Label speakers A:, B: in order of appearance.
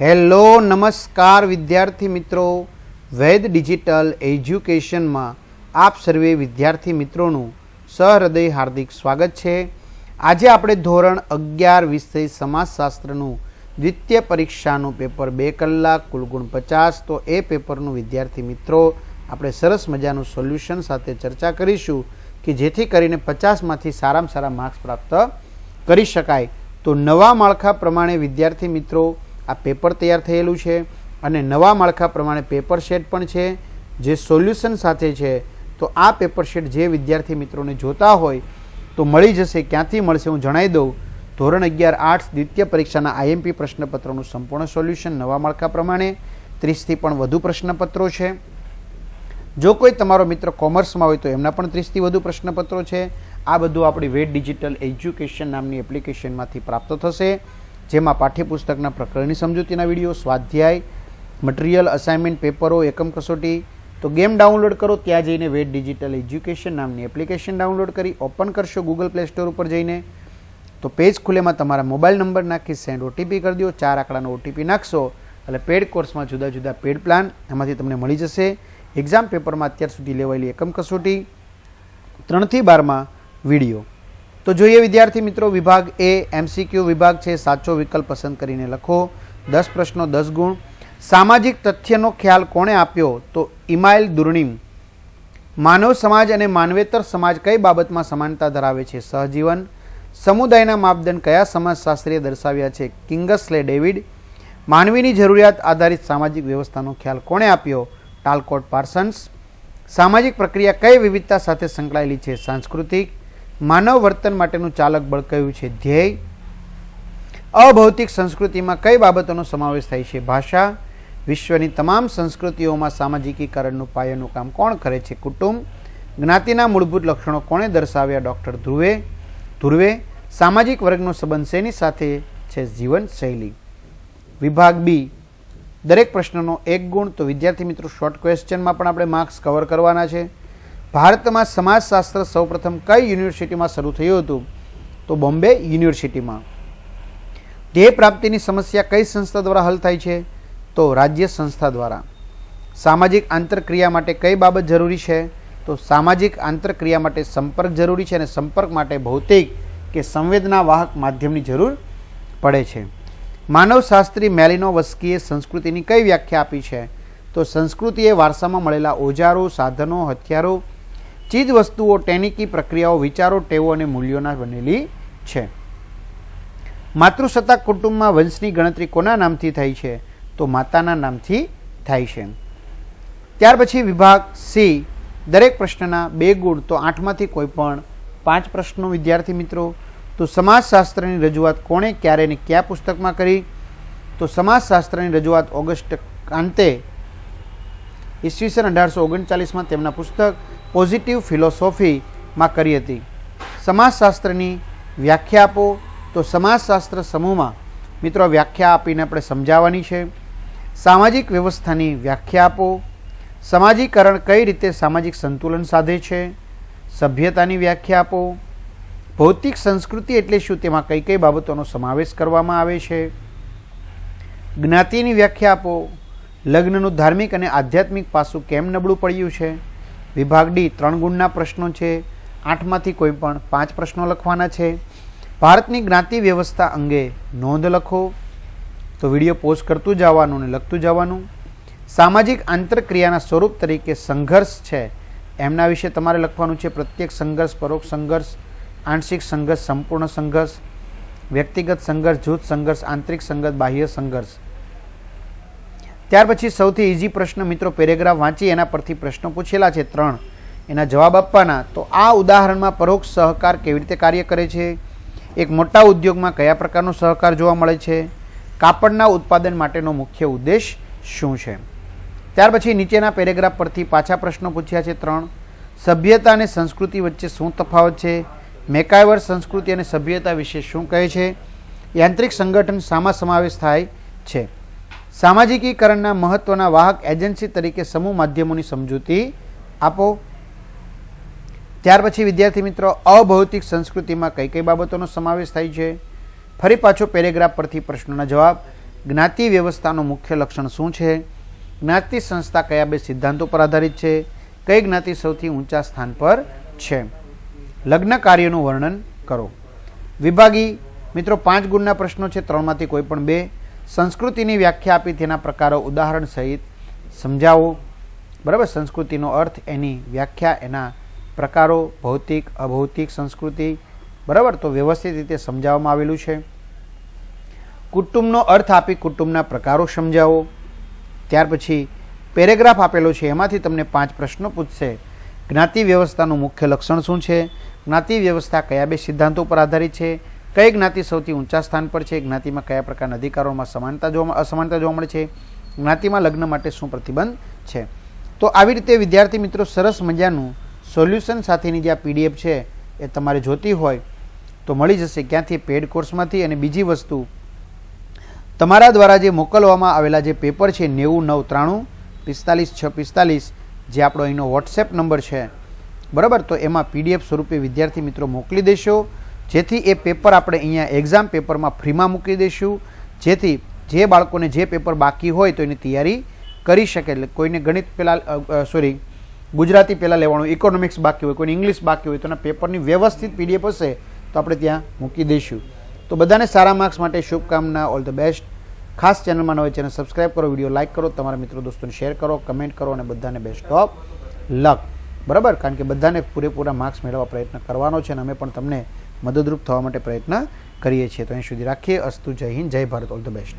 A: Hello, નમસ્કાર વિદ્યાર્થી મિત્રો. વૈદ ડિજિટલ એજ્યુકેશનમાં આપ સર્વે વિદ્યાર્થી મિત્રોનું સહૃદય હાર્દિક સ્વાગત છે. આજે આપણે ધોરણ અગિયાર વિષય સમાજશાસ્ત્રનું દ્વિતીય પરીક્ષાનું પેપર બે કલાક કુલગુણ પચાસ. તો એ પેપરનું વિદ્યાર્થી મિત્રો, આપણે સરસ મજાનું સોલ્યુશન સાથે ચર્ચા કરીશું કે જેથી કરીને પચાસમાંથી સારામાં સારા માર્ક્સ પ્રાપ્ત કરી શકાય. તો નવા માળખા પ્રમાણે વિદ્યાર્થી મિત્રો આ પેપર તૈયાર થયેલું છે અને નવા માળખા પ્રમાણે પેપર શેટ પણ છે, જે સોલ્યુશન સાથે છે, તો આ પેપર શેટ જે વિદ્યાર્થી મિત્રોને જોતા હોય તો મળી જશે, ક્યાંથી મળશે હું જણાવી દઉં. ધોરણ અગિયાર આર્ટ્સ દ્વિતીય પરીક્ષાના આઈએમપી પ્રશ્નપત્રોનું સંપૂર્ણ સોલ્યુશન નવા માળખા પ્રમાણે, ત્રીસથી પણ વધુ પ્રશ્નપત્રો છે. જો કોઈ તમારો મિત્ર કોમર્સમાં હોય તો એમના પણ ત્રીસથી વધુ પ્રશ્નપત્રો છે. આ બધું આપણી વેટ ડિજિટલ એજ્યુકેશન નામની એપ્લિકેશનમાંથી પ્રાપ્ત થશે. જેમાં પાઠ્યપુસ્તકના પ્રકરણની સમજૂતીના વીડિયો, સ્વાધ્યાય મટીરિયલ અસાઇનમેન્ટ પેપરો એકમ કસોટી. તો ગેમ ડાઉનલોડ કરો, ત્યાં જઈને વેટ ડિજિટલ એજ્યુકેશન નામની એપ્લિકેશન ડાઉનલોડ કરી ઓપન કરશો ગૂગલ પ્લે સ્ટોર ઉપર જઈને. તો પેજ ખુલેમાં તમારા મોબાઈલ નંબર નાખી સેન્ડ ઓટીપી કરી દો, ચાર આંકડાનો ઓટીપી નાખશો. એટલે પેડ કોર્સમાં જુદા જુદા પેડ પ્લાન એમાંથી તમને મળી જશે. એક્ઝામ પેપરમાં અત્યાર સુધી લેવાયેલી એકમ કસોટી. ત્રણથી બારમાં વીડિયો. તો જોઈએ વિદ્યાર્થી મિત્રો, વિભાગ એ એમસીક્યુ વિભાગ છે, સાચો વિકલ્પ પસંદ કરીને લખો. દસ પ્રશ્નો, દસ ગુણ. સામાજિક તથ્યનો ખ્યાલ કોણે આપ્યો? તો ઇમાઇલ દુર્ણિમ માનવ સમાજ અને માનવેતર સમાજ કઈ બાબતમાં સમાનતા ધરાવે છે? સહજીવન. સમુદાયના માપદંડ કયા સમાજશાસ્ત્રીએ દર્શાવ્યા છે? Kingsley David. માનવીની જરૂરિયાત આધારિત સામાજિક વ્યવસ્થાનો ખ્યાલ કોણે આપ્યો? ટાલકોટ પાર્સન્સ. સામાજિક પ્રક્રિયા કઈ વિવિધતા સાથે સંકળાયેલી છે? સાંસ્કૃતિક. માનવ વર્તન માટેનું ચાલક બળ કયું છે? ધ્યેય. અભૌતિક સંસ્કૃતિમાં કઈ બાબતોનો સમાવેશ થાય છે? ભાષા. વિશ્વની તમામ સંસ્કૃતિઓમાં સામાજિકીકરણનું પાયાનું કામ કોણ કરે છે? કુટુંબ. જ્ઞાતિના મૂળભૂત લક્ષણો કોણે દર્શાવ્યા? ડૉક્ટર ધ્રુવે. ધ્રુવે સામાજિક વર્ગનો સંબંધ શેની સાથે છે? જીવન શૈલી વિભાગ બી. દરેક પ્રશ્નનો એક ગુણ. તો વિદ્યાર્થી મિત્રો શોર્ટ ક્વેશ્ચનમાં પણ આપણે માર્ક્સ કવર કરવાના છે. ભારતમાં સમાજશાસ્ત્ર સૌપ્રથમ કઈ યુનિવર્સિટીમાં શરૂ થયું હતું? તો બોમ્બે યુનિવર્સિટીમાં. ધ્યેય પ્રાપ્તિની સમસ્યા કઈ સંસ્થા દ્વારા હલ થાય છે? તો રાજ્ય સંસ્થા દ્વારા. સામાજિક આંતરક્રિયા માટે કઈ બાબત જરૂરી છે? તો સામાજિક આંતરક્રિયા માટે સંપર્ક જરૂરી છે અને સંપર્ક માટે ભૌતિક કે સંવેદના વાહક માધ્યમની જરૂર પડે છે. માનવશાસ્ત્રી મેલિનોવસ્કીએ સંસ્કૃતિની કઈ વ્યાખ્યા આપી છે? તો સંસ્કૃતિએ વારસામાં મળેલા ઓજારો, સાધનો, હથિયારો ચીજ વસ્તુઓ ટેનિકી પ્રક્રિયાઓ, વિચારો, ટેવો અને મૂલ્યોના બનેલી છે. માતૃસત્તા કુટુંબમાં વંશની ગણતરી કોના નામથી થાય છે? તો માતાના નામથી થાય છે. ત્યાર પછી વિભાગ સી, દરેક પ્રશ્નના બે ગુણ, તો આઠમાંથી કોઈ પણ પાંચ પ્રશ્નો, વિદ્યાર્થી મિત્રો. તો સમાજશાસ્ત્રની રજૂઆત કોણે, ક્યારે ને કયા પુસ્તકમાં કરી? તો સમાજશાસ્ત્રની રજૂઆત ઓગસ્ટ અંતે ઈસવીસન અઢારસો ઓગણચાલીસમાં તેમના પુસ્તક પોઝિટિવ ફિલોસોફીમાં કરી હતી. સમાજશાસ્ત્રની વ્યાખ્યા આપો તો સમાજશાસ્ત્ર સમૂહમાં મિત્રો વ્યાખ્યા આપીને આપણે સમજાવવાની છે. સામાજિક વ્યવસ્થાની વ્યાખ્યા આપો. સમાજીકરણ કઈ રીતે સામાજિક સંતુલન સાધે છે? સભ્યતાની વ્યાખ્યા આપો. ભૌતિક સંસ્કૃતિ એટલે શું? તેમાં કઈ કઈ બાબતોનો સમાવેશ કરવામાં આવે છે? જ્ઞાતિની વ્યાખ્યા આપો. લગ્નનું ધાર્મિક અને આધ્યાત્મિક પાસું કેમ નબળું પડ્યું છે? વિભાગ ડી ત્રણ ગુણના પ્રશ્નો છે. આઠમાંથી કોઈ પણ પાંચ પ્રશ્નો લખવાના છે. ભારતની જ્ઞાતિ વ્યવસ્થા અંગે નોંધ લખો. તો વીડિયો પોઝ કરતું જવાનું અને લખતું જવાનું. સામાજિક આંતરક્રિયાના સ્વરૂપ તરીકે સંઘર્ષ છે. એમના વિશે તમારે લખવાનું છે પ્રત્યેક સંઘર્ષ, પરોક્ષ સંઘર્ષ, આંશિક સંઘર્ષ, સંપૂર્ણ સંઘર્ષ, વ્યક્તિગત સંઘર્ષ, જૂથ સંઘર્ષ, આંતરિક સંઘર્ષ, બાહ્ય સંઘર્ષ. ત્યાર પછી સૌથી ઇઝી પ્રશ્ન મિત્રો પેરેગ્રાફ વાંચી એના પરથી પ્રશ્નો પૂછેલા છે ત્રણ. એના જવાબ આપવાના. તો આ ઉદાહરણમાં પરોક્ષ સહકાર કેવી રીતે કાર્ય કરે છે? એક મોટા ઉદ્યોગમાં કયા પ્રકારનો સહકાર જોવા મળે છે? કાપડના ઉત્પાદન માટેનો મુખ્ય ઉદ્દેશ શું છે? ત્યાર પછી નીચેના પેરેગ્રાફ પરથી પાછા પ્રશ્નો પૂછ્યા છે ત્રણ. સભ્યતા અને સંસ્કૃતિ વચ્ચે શું તફાવત છે? મેકાયવર સંસ્કૃતિ અને સભ્યતા વિશે શું કહે છે? યાંત્રિક સંગઠન શામાં સમાવેશ થાય છે. સામાજિકીકરણના મહત્વના વાહક એજન્સી તરીકે સમૂહ માધ્યમોની સમજૂતી આપો. ત્યાર પછી વિદ્યાર્થી મિત્રો, અભૌતિક સંસ્કૃતિમાં કઈ કઈ બાબતોનો સમાવેશ થાય છે? ફરી પાછો પેરેગ્રાફ પરથી પ્રશ્નોના જવાબ. જ્ઞાતિ વ્યવસ્થાનું મુખ્ય લક્ષણ શું છે? જ્ઞાતિ સંસ્થા કયા બે સિદ્ધાંતો પર આધારિત છે? કઈ જ્ઞાતિ સૌથી ઊંચા સ્થાન પર છે? લગ્ન કાર્યનું વર્ણન કરો. વિભાગી મિત્રો, પાંચ ગુણના પ્રશ્નો છે, ત્રણમાંથી કોઈ પણ બે. સંસ્કૃતિની વ્યાખ્યા આપી તેના પ્રકારો ઉદાહરણ સહિત સમજાવો. બરાબર? સંસ્કૃતિનો અર્થ એની વ્યાખ્યા, એના પ્રકારો, ભૌતિક, અભૌતિક સંસ્કૃતિ. બરાબર? તો વ્યવસ્થિત રીતે સમજાવવામાં આવેલું છે. કુટુંબનો અર્થ આપી કુટુંબના પ્રકારો સમજાવો. ત્યાર પછી પેરેગ્રાફ આપેલો છે. એમાંથી તમને પાંચ પ્રશ્નો પૂછશે. જ્ઞાતિ વ્યવસ્થાનું મુખ્ય લક્ષણ શું છે? જ્ઞાતિ વ્યવસ્થા કયા બે સિદ્ધાંતો પર આધારિત છે? કઈ જ્ઞાતિ સૌથી ઊંચા સ્થાન પર છે? જ્ઞાતિમાં કયા પ્રકારના અધિકારોમાં સમાનતા જોવા અસમાનતા જોવા મળે છે? જ્ઞાતિમાં લગ્ન માટે શું પ્રતિબંધ છે? તો આવી રીતે વિદ્યાર્થી મિત્રો સરસ મજાનું સોલ્યુશન સાથેની જે આ પીડીએફ છે, એ તમારે જોતી હોય તો મળી જશે ક્યાંથી? પેડ કોર્સમાંથી. અને બીજી વસ્તુ, તમારા દ્વારા જે મોકલવામાં આવેલા જે પેપર છે, નેવું, નવ, ત્રાણું, પિસ્તાલીસ, છ, પિસ્તાલીસ, જે આપણો અહીંનો વોટ્સએપ નંબર છે, બરાબર? તો એમાં પીડીએફ સ્વરૂપે વિદ્યાર્થી મિત્રો મોકલી દેશો. જેથી એ પેપર આપણે અહીંયા એક્ઝામ પેપરમાં ફ્રીમાં મૂકી દઈશું. જેથી જે બાળકોને જે પેપર બાકી હોય તો એની તૈયારી કરી શકે. એટલે કોઈને ગણિત પહેલાં સોરી ગુજરાતી પહેલાં લેવાનું ઇકોનોમિક્સ બાકી હોય, કોઈને ઇંગ્લિશ બાકી હોય, તો એના પેપરની વ્યવસ્થિત પીડીએફ હશે તો આપણે ત્યાં મૂકી દઈશું. તો બધાને સારા માર્ક્સ માટે શુભકામના ઓલ ધ બેસ્ટ ખાસ ચેનલમાં નવી ચેનલ સબસ્ક્રાઈબ કરો, વીડિયો લાઇક કરો, તમારા મિત્રો દોસ્તોને શેર કરો કમેન્ટ કરો અને બધાને બેસ્ટ ઓફ લક બરાબર? કારણ કે બધાને પૂરેપૂરા માર્ક્સ મેળવવા પ્રયત્ન કરવાનો છે અને અમે પણ તમને મદદરૂપ થવા માટે પ્રયત્ન કરીએ છીએ. તો અહીં સુધી રાખીએ. અસ્તુ જય હિન્દ. જય ભારત. All the best